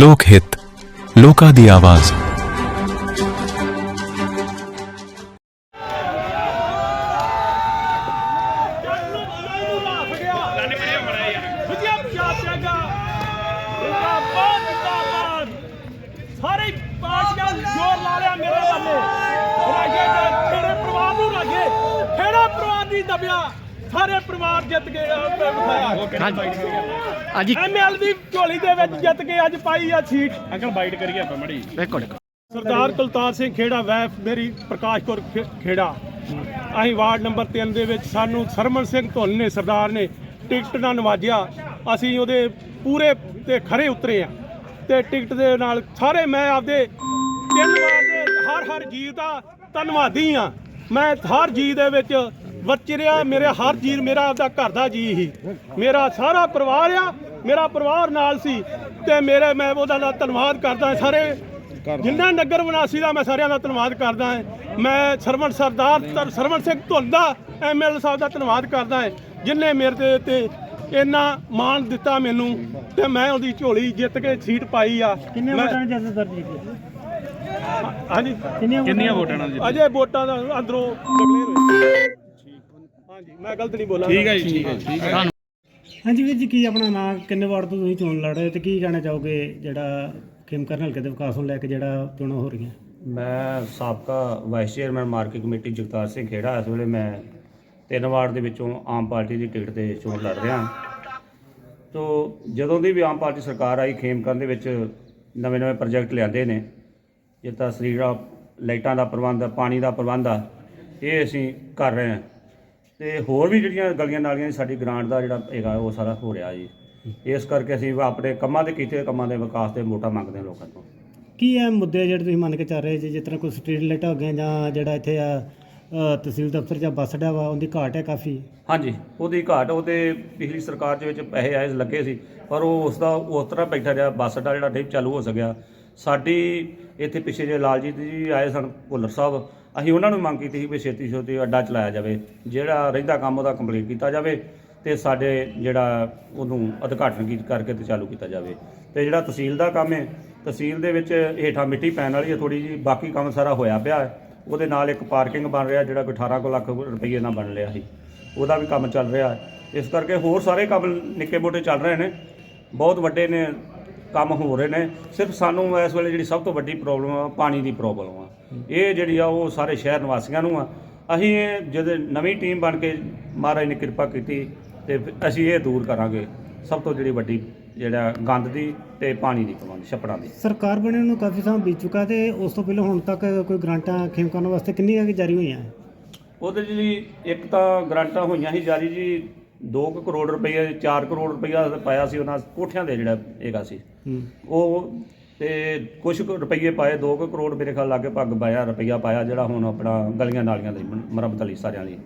ਲੋਕ ਹਿੱਤ ਲੋਕਾਂ ਦੀ ਆਵਾਜ਼ ਸਾਰੇ ਪਾਰਟੀਆਂ ਨੇ ਜੋਰ ਲਾ ਲਿਆ ਮੇਰੇ ਵੱਲੇ ਰਾਗੇ ਦਾ ਤੇਰੇ ਪਰਿਵਾਰ ਨੂੰ ਰਾਗੇ ਖੇੜਾ ਪਰਿਵਾਰ ਦੀ ਦਬਿਆ ਸਾਰੇ ਪਰਿਵਾਰ ਜਿੱਤ ਗਏ ਹਾਂਜੀ। ਐਮਐਲ ਦੀ ਝੋਲੀ ਦੇ ਵਿੱਚ ਜਿੱਤ ਕੇ ਅੱਜ ਪਾਈ ਆ ਸੀਟ। ਅੰਕਲ ਬਾਈਟ ਕਰੀਏ ਆਪਾਂ ਮੜੀ। ਦੇਖੋ ਦੇਖੋ ਸਰਦਾਰ ਕੁਲਤਾਰ ਸਿੰਘ ਖੇੜਾ ਵੈਫ ਮੇਰੀ ਪ੍ਰਕਾਸ਼ ਕੌਰ ਖੇ- ਖੇੜਾ। ਅਸੀਂ ਵਾਰਡ ਨੰਬਰ 3 ਦੇ ਵਿੱਚ ਸਾਨੂੰ ਸਰਮਨ ਸਿੰਘ ਧੁੰਨ ਨੇ ਸਰਦਾਰ ਨੇ ਟਿਕਟ ਨਾਲ ਨਵਾਜਿਆ। ਅਸੀਂ ਉਹਦੇ ਪੂਰੇ ਤੇ ਖਰੇ ਉਤਰੇ ਆ। ਤੇ ਟਿਕਟ ਦੇ ਨਾਲ ਸਾਰੇ ਮੈਂ ਆਪਦੇ ਤਿੰਨ ਵਾਰ ਦੇ ਹਰ ਹਰ ਜੀ ਦਾ ਧੰਨਵਾਦੀ ਆ। ਮੈਂ ਹਰ ਜੀ ਦੇ ਵਿੱਚ ਵਚਰਿਆ ਮੇਰੇ ਹਰ ਜੀ ਮੇਰਾ ਆਪਦਾ ਘਰ ਦਾ ਜੀ ਹੀ। ਮੇਰਾ ਸਾਰਾ ਪਰਿਵਾਰ ਆ ਮੇਰਾ ਪਰਿਵਾਰ ਨਾਲ ਸੀ ਤੇ ਮੇਰੇ ਮੈਂ ਉਹਦਾ ਦਾ ਧੰਨਵਾਦ ਕਰਦਾ ਸਾਰੇ। ਜਿੰਨਾ ਨਗਰ ਨਿਵਾਸੀ ਦਾ ਮੈਂ ਸਾਰਿਆਂ ਦਾ ਧੰਨਵਾਦ ਕਰਦਾ ਹਾਂ। ਮੈਂ ਸਰਵਣ ਸਰਦਾਰ ਸਰਵਣ ਸਿੰਘ ਧੁੰਨ ਦਾ ਐਮਐਲ ਸਾਹਿਬ ਦਾ ਧੰਨਵਾਦ ਕਰਦਾ ਹਾਂ। ਜਿਨ੍ਹਾਂ ਮੇਰੇ ਤੇ ਤੇ ਇੰਨਾ ਮਾਣ ਦਿੱਤਾ ਮੈਨੂੰ ਤੇ ਮੈਂ ਉਹਦੀ ਝੋਲੀ ਜਿੱਤ ਕੇ ਸੀਟ ਪਾਈ ਆ। ਕਿੰਨੇ ਵੋਟਾਂ ਨੇ ਜਿੱਤ ਦਰਜ ਕੀਤੀ ਹਾਂਜੀ। ਕਿੰਨੀਆਂ ਕਿੰਨੀਆਂ ਵੋਟਾਂ ਨਾਲ ਜਿੱਤੇ? ਅਜੇ ਵੋਟਾਂ ਦਾ ਅੰਦਰੋਂ ਡਿਕਲੇਅਰ ਹੋਏ। ਹਾਂਜੀ ਮੈਂ ਗਲਤ ਨਹੀਂ ਬੋਲਾਂ ਠੀਕ ਹੈ ਜੀ ਠੀਕ ਹੈ ਠੀਕ ਹੈ। ਹਾਂਜੀ। ਵੀਰ ਜੀ ਕੀ ਆਪਣਾ ਨਾਮ ਕਿੰਨੇ ਵਾਰ ਤੋਂ ਤੁਸੀਂ ਚੋਣ ਲੜ ਰਹੇ ਤੇ ਕੀ ਕਹਿਣਾ ਚਾਹੋਗੇ ਜਿਹੜਾ ਖੇਮਕਰਨ ਹਲਕੇ ਦੇ ਵਿਕਾਸ ਨੂੰ ਲੈ ਕੇ ਜਿਹੜਾ ਚੋਣਾਂ ਹੋ ਰਹੀਆਂ? ਮੈਂ ਸਾਬਕਾ vice chairman market committee Jagtar Singh Khera ਇਸ ਵੇਲੇ ਮੈਂ ਤਿੰਨ ਵਾਰਡ ਦੇ ਵਿੱਚੋਂ ਆਮ ਪਾਰਟੀ ਦੀ ਟਿਕਟ ਤੇ ਚੋਣ ਲੜ ਰਿਹਾ ਤੋ ਜਦੋਂ ਦੀ ਵੀ ਆਮ ਪਾਰਟੀ ਸਰਕਾਰ ਆਈ ਖੇਮਕਰਨ ਦੇ ਵਿੱਚ ਨਵੇਂ-ਨਵੇਂ ਪ੍ਰੋਜੈਕਟ ਲਿਆਂਦੇ ਨੇ ਜਿੱਦਾਂ ਸਰੀਰਾ ਲਾਈਟਾਂ ਦਾ ਪ੍ਰਬੰਧ ਪਾਣੀ ਦਾ ਪ੍ਰਬੰਧ ਆ ਇਹ ਅਸੀਂ ਕਰ ਰਹੇ ਹਾਂ। ਤੇ ਹੋਰ ਵੀ ਜਿਹੜੀਆਂ ਗਲੀਆਂ ਨਾਲੀਆਂ ਦੀ ਸਾਡੀ ਗ੍ਰਾਂਟ ਦਾ ਜਿਹੜਾ ਹੈਗਾ ਉਹ ਸਾਰਾ ਹੋ ਰਿਹਾ ਜੀ। ਇਸ ਕਰਕੇ ਅਸੀਂ ਆਪਣੇ ਕੰਮਾਂ ਦੇ ਕੀਤੇ ਕੰਮਾਂ ਦੇ ਵਿਕਾਸ ਤੇ ਵੋਟਾਂ ਮੰਗਦੇ ਹਾਂ ਲੋਕਾਂ ਤੋਂ। ਕੀ ਇਹ ਮੁੱਦੇ ਜਿਹੜੇ ਤੁਸੀਂ ਮੰਨ ਕੇ ਚੱਲ ਰਹੇ ਜੀ ਜਿਸ ਤਰ੍ਹਾਂ ਕੋਈ ਸਟਰੀਟ ਲਾਈਟਾਂ ਹੋ ਗਈਆਂ ਜਾਂ ਜਿਹੜਾ ਇੱਥੇ ਆ ਤਹਿਸੀਲ ਦਫ਼ਤਰ ਜਾਂ ਬੱਸ ਅੱਡਾ ਵਾ ਉਹਦੀ ਘਾਟ ਹੈ ਕਾਫੀ? ਹਾਂਜੀ ਉਹਦੀ ਘਾਟ ਉਹਦੇ ਪਿਛਲੀ ਸਰਕਾਰ ਦੇ ਵਿੱਚ ਪੈਸੇ ਆਏ ਲੱਗੇ ਸੀ ਪਰ ਉਹ ਉਸ ਦਾ ਉਸ ਤਰ੍ਹਾਂ ਬੈਠਾ ਰਿਹਾ ਬੱਸ ਅੱਡਾ ਜਿਹੜਾ ਨਹੀਂ ਚਾਲੂ ਹੋ ਸਕਿਆ। ਸਾਡੀ ਇੱਥੇ ਪਿੱਛੇ ਜੇ ਲਾਲਜੀਤ ਜੀ ਆਏ ਸਨ ਭੁੱਲਰ ਸਾਹਿਬ ਅਸੀਂ ਉਹਨਾਂ ਨੂੰ ਮੰਗ ਕੀਤੀ ਸੀ ਵੀ ਛੇਤੀ ਛੇਤੀ ਅੱਡਾ ਚਲਾਇਆ ਜਾਵੇ, ਜਿਹੜਾ ਰਹਿੰਦਾ ਕੰਮ ਉਹਦਾ ਕੰਪਲੀਟ ਕੀਤਾ ਜਾਵੇ ਤੇ ਸਾਡੇ ਜਿਹੜਾ ਉਹਨੂੰ ਉਦਘਾਟਨ ਕੀ ਕਰਕੇ ਤੇ ਚਾਲੂ ਕੀਤਾ ਜਾਵੇ। ਤੇ ਜਿਹੜਾ ਤਹਿਸੀਲ ਦਾ ਕੰਮ ਹੈ, ਤਹਿਸੀਲ ਦੇ ਵਿੱਚ ਹੇਠਾਂ ਮਿੱਟੀ ਪੈਣ ਵਾਲੀ ਹੈ ਥੋੜੀ ਜੀ ਬਾਕੀ ਕੰਮ ਸਾਰਾ ਹੋਇਆ ਪਿਆ ਹੈ। ਉਹਦੇ ਨਾਲ ਇੱਕ ਪਾਰਕਿੰਗ ਬਣ ਰਿਹਾ, ਜਿਹੜਾ ਕੋਈ 18 ਕੁ ਲੱਖ ਰੁਪਏ ਨਾਲ ਬਣ ਲਿਆ ਸੀ। ਉਹਦਾ ਵੀ ਕੰਮ ਚੱਲ ਰਿਹਾ ਹੈ। ਇਸ ਕਰਕੇ ਹੋਰ ਸਾਰੇ ਕੰਮ ਨਿੱਕੇ ਮੋਟੇ ਚੱਲ ਰਹੇ ਨੇ, ਬਹੁਤ ਵੱਡੇ ਨੇ, ਕੰਮ ਹੋ ਰਹੇ ਨੇ। ਸਿਰਫ ਸਾਨੂੰ ਇਸ ਵੇਲੇ ਜਿਹੜੀ ਸਭ ਤੋਂ ਵੱਡੀ ਪ੍ਰੋਬਲਮ ਆ, ਪਾਣੀ ਦੀ ਪ੍ਰੋਬਲਮ ਆ। ਇਹ ਜਿਹੜੀ ਆ ਉਹ ਸਾਰੇ ਸ਼ਹਿਰ ਨਿਵਾਸੀਆਂ ਨੂੰ ਆ। ਅਸੀਂ ਇਹ ਜਦੋਂ ਨਵੀਂ ਟੀਮ ਬਣ ਕੇ ਮਹਾਰਾਜ ਨੇ ਕਿਰਪਾ ਕੀਤੀ ਤੇ ਅਸੀਂ ਇਹ ਦੂਰ ਕਰਾਂਗੇ। ਸਭ ਤੋਂ ਜਿਹੜੀ ਵੱਡੀ ਜਿਹੜਾ ਗੰਦ ਦੀ ਤੇ ਪਾਣੀ ਦੀ ਪ੍ਰਬੰਧ ਛੱਪੜਾਂ ਦੀ। ਸਰਕਾਰ ਬਣੇ ਨੂੰ ਕਾਫੀ ਸਮਾਂ ਬੀਤ ਚੁੱਕਾ ਤੇ ਉਸ ਤੋਂ ਪਹਿਲਾਂ ਹੁਣ ਤੱਕ ਕੋਈ ਗ੍ਰਾਂਟਾਂ ਖੇਮਕਰਨ ਵਾਸਤੇ ਕਿੰਨੀਆਂ ਕੁ ਜਾਰੀ ਹੋਈਆਂ? ਉਹਦੇ ਜੀ ਇੱਕ ਤਾਂ ਗ੍ਰਾਂਟਾਂ ਹੋਈਆਂ ਸੀ ਜਾਰੀ ਜੀ। 2 ਕਰੋੜ ਰੁਪਏ 4 ਕਰੋੜ ਰੁਪਈਆ ਪਾਇਆ ਸੀ ਉਹਨਾਂ ਕੋਠਿਆਂ ਦੇ ਜਿਹੜਾ ਹੈਗਾ ਸੀ। ਉਹ ਤੇ ਕੁਝ ਕੁ ਰੁਪਈਏ ਪਾਏ 2 ਕਰੋੜ ਮੇਰੇ ਖਿਆਲ ਲਾਗੇ ਪੱਗ ਪਾਇਆ ਰੁਪਈਆ ਪਾਇਆ ਜਿਹੜਾ ਹੁਣ ਆਪਣਾ ਗਲੀਆਂ ਨਾਲੀਆਂ ਦੀ ਮ- ਮੁਰੰਮਤ ਲਈ ਸਾਰਿਆਂ ਲਈ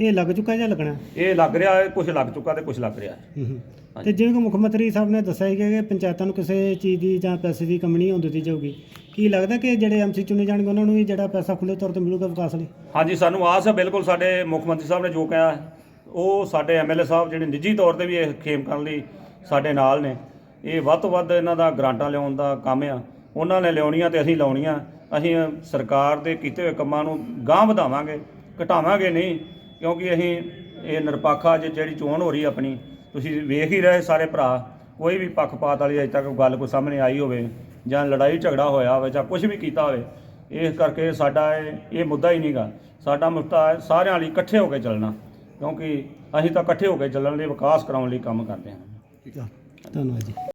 ਇਹ ਲੱਗ ਚੁੱਕਾ ਜਾਂ ਲੱਗਣਾ? ਇਹ ਲੱਗ ਰਿਹਾ ਹੈ ਕੁਝ ਲੱਗ ਚੁੱਕਾ ਤੇ ਕੁਝ ਲੱਗ ਰਿਹਾ। ਹੈ। ਤੇ ਜਿਵੇਂ ਕਿ ਮੁੱਖ ਮੰਤਰੀ ਸਾਹਿਬ ਨੇ ਦੱਸਿਆ ਸੀ ਕਿ ਪੰਚਾਇਤਾਂ ਨੂੰ ਕਿਸੇ ਚੀਜ਼ ਦੀ ਜਾਂ ਪੈਸੇ ਦੀ ਕਮੀ ਨਹੀਂ ਹੋਣ ਦਿੱਤੀ ਜਾਊਗੀ। ਕੀ ਲੱਗਦਾ ਕਿ ਜਿਹੜੇ ਐਮਸੀ ਚੁਣੇ ਜਾਣਗੇ ਉਹਨਾਂ ਨੂੰ ਵੀ ਜਿਹੜਾ ਪੈਸਾ ਖੁੱਲੇ ਤੌਰ ਤੇ ਮਿਲੂਗਾ ਵਿਕਾਸ ਲਈ? ਹਾਂਜੀ ਸਾਨੂੰ ਆਸ ਹੈ ਬਿਲਕੁਲ ਸਾਡੇ ਮੁੱਖ ਮੰਤਰੀ ਸਾਹਿਬ ਨੇ ਜੋ ਕਿਹਾ ਹੈ, ਉਹ ਸਾਡੇ ਐਮਐਲਏ ਸਾਹਿਬ ਜਿਹੜੇ ਨਿੱਜੀ ਤੌਰ ਤੇ ਵੀ ਇਹ ਖੇਮ ਕਰਨ ਲਈ ਸਾਡੇ ਨਾਲ ਨੇ। ਇਹ ਵੱਧ ਤੋਂ ਵੱਧ ਇਹਨਾਂ ਦਾ ਗ੍ਰਾਂਟਾਂ ਲਿਆਉਣ ਦਾ ਕੰਮ ਆ। ਉਹਨਾਂ ਨੇ ਲਿਆਉਣੀਆਂ ਤੇ ਅਸੀਂ ਲਾਉਣੀਆਂ। ਅਸੀਂ ਸਰਕਾਰ ਦੇ ਕੀਤੇ ਹੋਏ ਕੰਮਾਂ ਨੂੰ ਗਾਂਹ ਵਧਾਵਾਂਗੇ, ਘਟਾਵਾਂਗੇ ਨਹੀਂ, ਕਿਉਂਕਿ ਅਸੀਂ ਇਹ ਨਿਰਪੱਖ ਅੱਜ ਜਿਹੜੀ ਚੋਣ ਹੋ ਰਹੀ ਆਪਣੀ। ਤੁਸੀਂ ਵੇਖ ਹੀ ਰਹੇ ਸਾਰੇ ਭਰਾ, ਕੋਈ ਵੀ ਪੱਖਪਾਤ ਵਾਲੀ ਅਜੇ ਤੱਕ ਗੱਲ ਕੋਈ ਸਾਹਮਣੇ ਆਈ ਹੋਵੇ, ਜਾਂ ਲੜਾਈ ਝਗੜਾ ਹੋਇਆ ਹੋਵੇ, ਜਾਂ ਕੁਝ ਵੀ ਕੀਤਾ ਹੋਵੇ ਇਸ ਕਰਕੇ ਸਾਡਾ ਇਹ ਇਹ ਮੁੱਦਾ ਹੀ ਨਹੀਂਗਾ। ਸਾਡਾ ਮੁੱਦਾ ਹੈ ਸਾਰਿਆਂ ਲਈ ਇਕੱਠੇ ਹੋ ਕੇ ਚੱਲਣਾ, ਕਿਉਂਕਿ ਅਸੀਂ ਤਾਂ ਇਕੱਠੇ ਹੋ ਕੇ ਚੱਲਣ ਲਈ ਵਿਕਾਸ ਕਰਾਉਣ ਲਈ ਕੰਮ ਕਰਦੇ ਹਾਂ। ਧੰਨਵਾਦ ਜੀ।